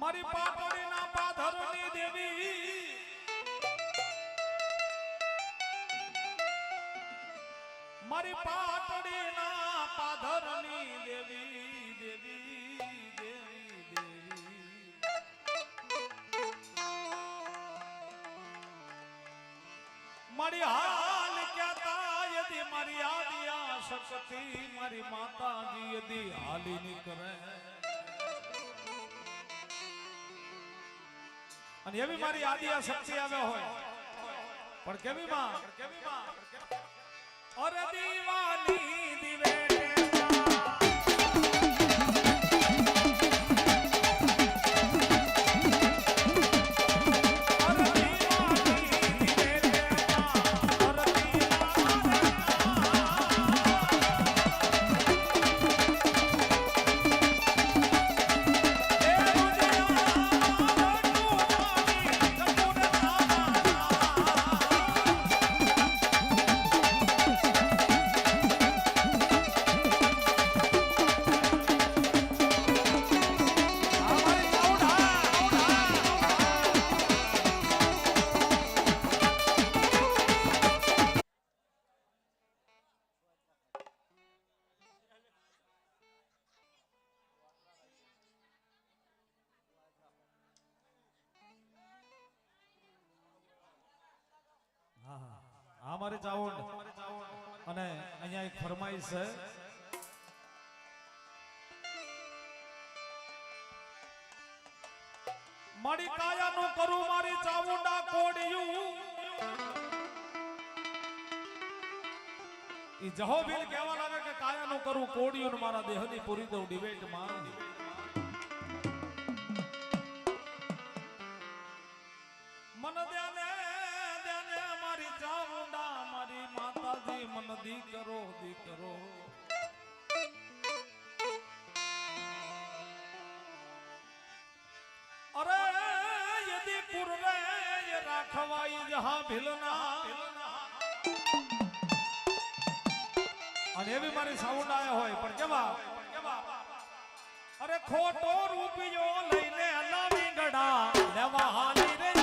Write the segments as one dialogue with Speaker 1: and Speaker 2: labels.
Speaker 1: મારી પાટડીના પાધરની દેવી. મારી પાટડીના પાધરની દેવી દેવી દેવી દેવી. મારી હાલ ક્યાતા યદી મારી આદિયા શક્તિ મારી માતાજી યદી હાલી ની અને એવી મારી આદિયા શક્તિ આવે હોય. પણ કેવી માં? અરે દીવાની હા મારે ચાવંડ અને અહીંયા એક ફરમાઈશ છે. મારી કાયાનું કરું, મારી ચામુંડા કોડિયું. ઈ જહો બિલ કહેવા લાગે કે કાયાનું કરું, કોડિયું મારા મારા દેહની પૂરી દઉં ડિબેટમાં. હોય પણ કેવા અરે ખોટો રૂપિયો લઈને નવી ગડા લેવા હાલી રે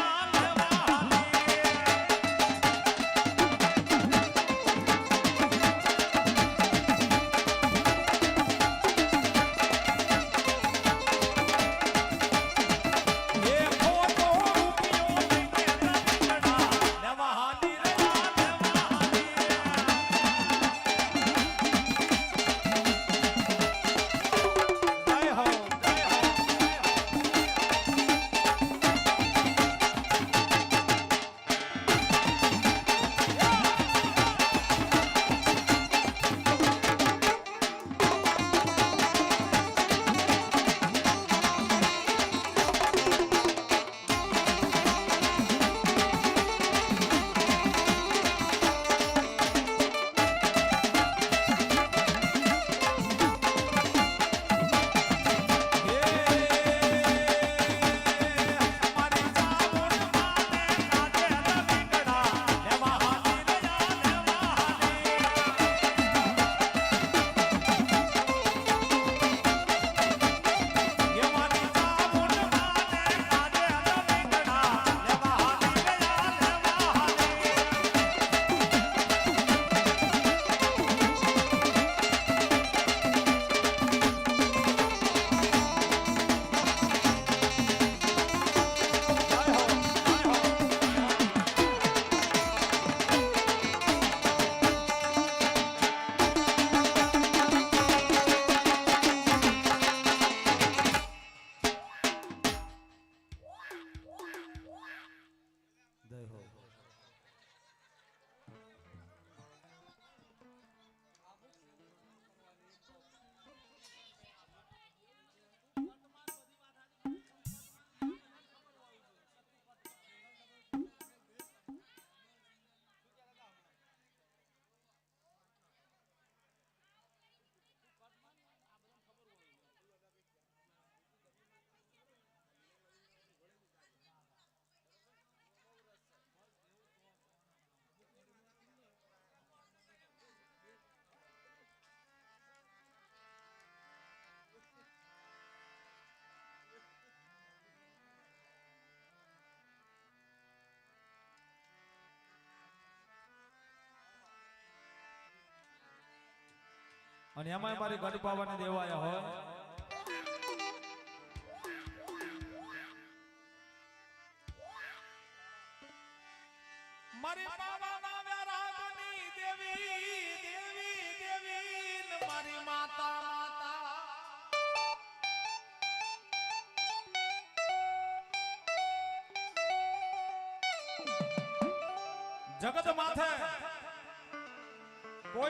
Speaker 1: અને એમાંય મારી ગઢ પાવાની દેવાયા હોય.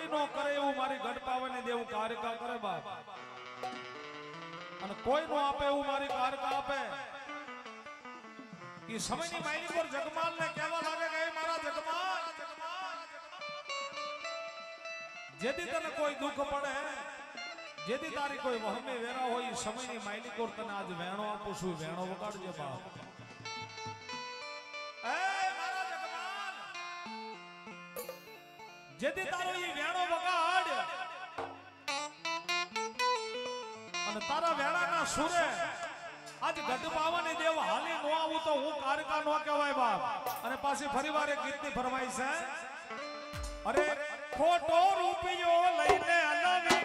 Speaker 1: કોઈ નો કરે એવું મારી ગઢ દેવું કારિકા કરે બાપ. અને કોઈ નો આપે એવું મારી કારિકા આપે. એ સમયની માયની પર જગમાલ ને કહેવા લાગે કે મારા જગમાલ. જેથી તને કોઈ દુઃખ પડે, જેથી તારી કોઈ વહમે વેરા હોય સમયની માયની કોર તને આજ વેણો આપું છું, વેણો વગાડજે બાપ. જેથી તારો એ વેણો વગાડ. અને તારા વેણાના સુરે આજ ગઢ પાવાની દેવ હાલી નો આવું તો હું કારકા નો કહેવાય બાપ. અને પાછી ફરી વાર એક ગીતની ફરમાઈ છે અરે ખોટો રૂપિયો લઈને અલવી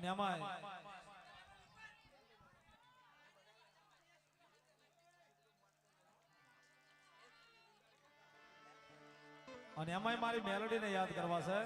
Speaker 1: અને આમાં અને એમાંય મારી મેલોડીને યાદ કરવા છે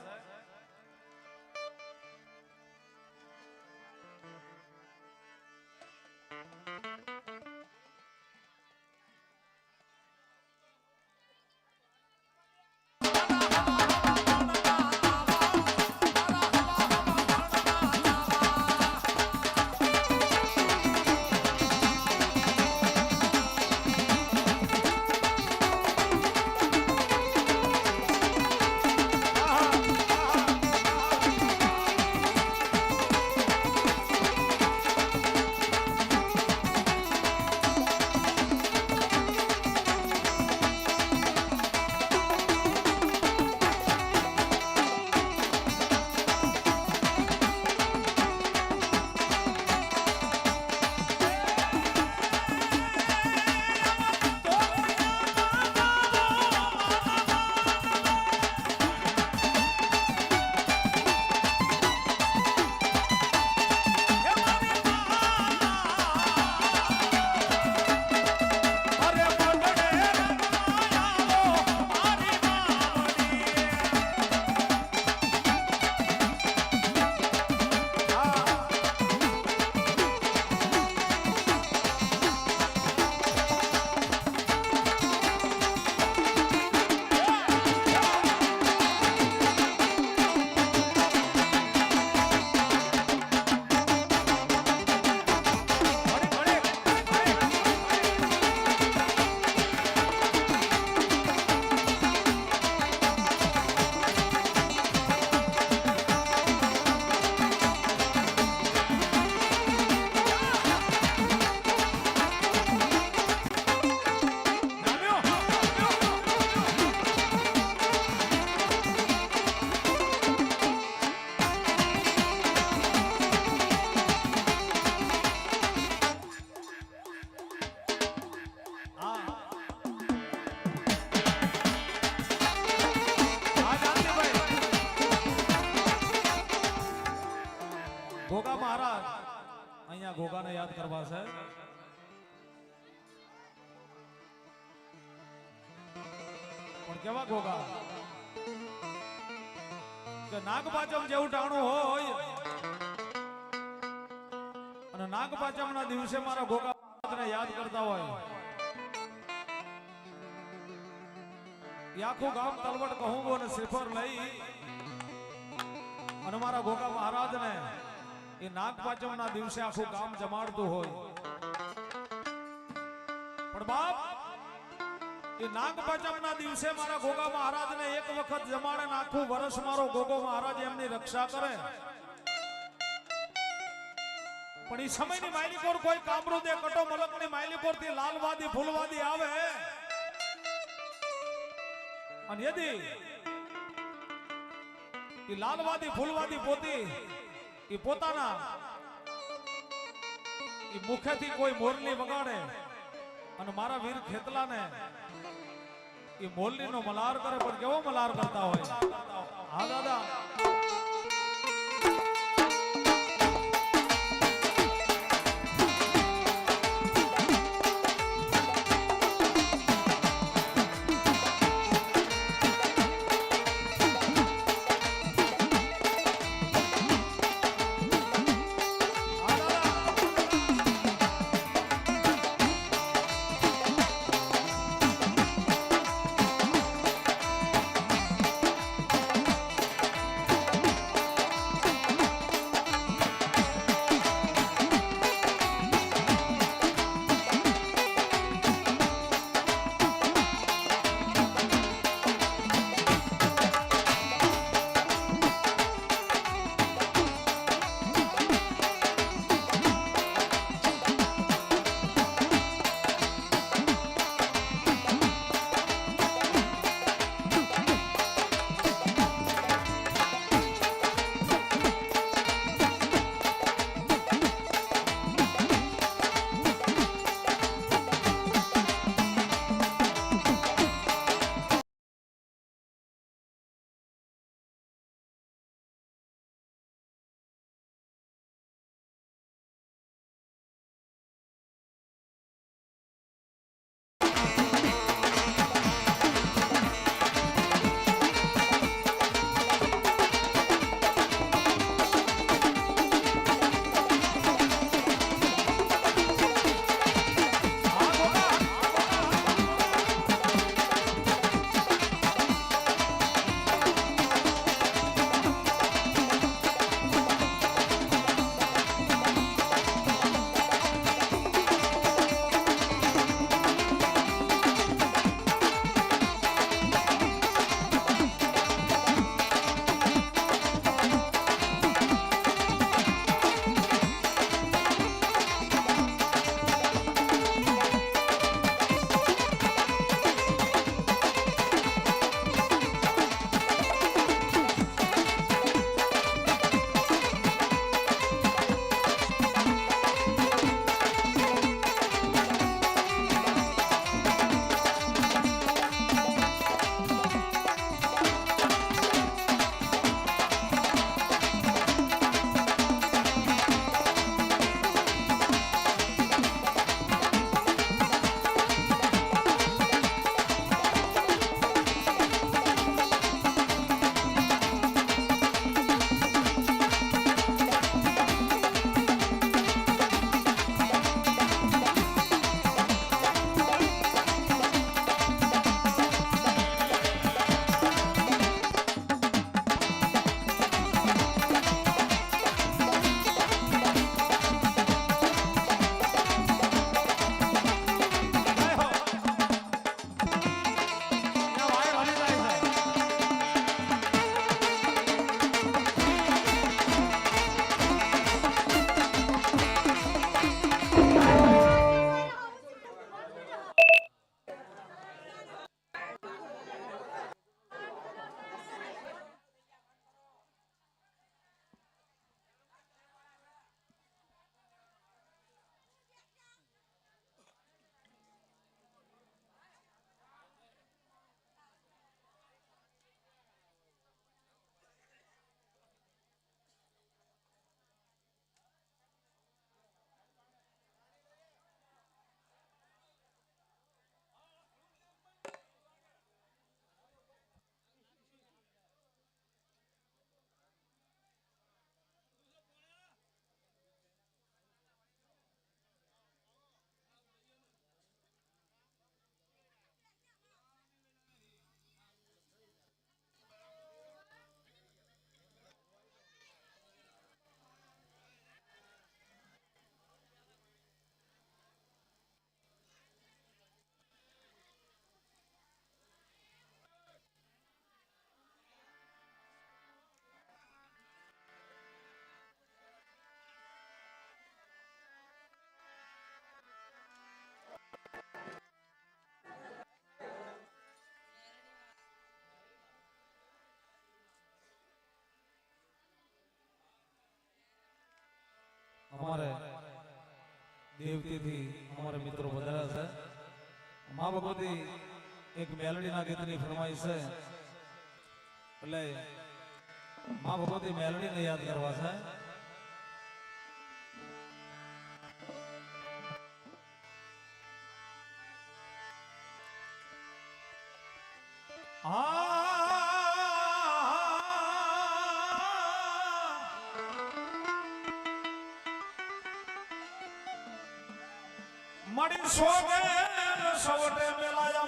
Speaker 1: યાદ કરવા છે. પણ કેવા ગોગા? કે નાગપાચમ જેવું ટાણું હોય. અને નાગપાચમ ના દિવસે મારા ગોગા યાદ કરતા હોય. આખું ગામ તલવટ કહું અને શ્રીફળ લઈ અને મારા ગોગા મહારાજને એ નાગપાચમ ના દિવસે આખું ગામ જમાડતું હોય. પણ બાપ, એ નાગપાચમ ના દિવસે મારા ગોગા મહારાજને એક વખત જમાડે આખું વર્ષ મારો ગોગો મહારાજ એમની રક્ષા કરે. પણ એ સમયની માયલીપોર કોઈ કામરૂ દે, કટો મલકની માયલીપોરથી લાલવાદી, ફૂલવાદી આવે. અને યદી એ લાલવાદી, ફૂલવાદી પોતી એ પોતાના. એ મુખેથી કોઈ મોરલી વગાડે અને મારા વીર ખેતલાને એ મોરલીનો મલાર કરે, પણ કેવો મલાર કરતા હોય? હા, દાદા. અમારે દેવતીથી અમારે મિત્રો વધાર્યા છે. મા ભગવતી એક મેલડીના ગીતની ફરમાઈ છે. એટલે મા ભગવતી મેલડીને યાદ કરવા છે. મળી સોગે સવટે મેલાયા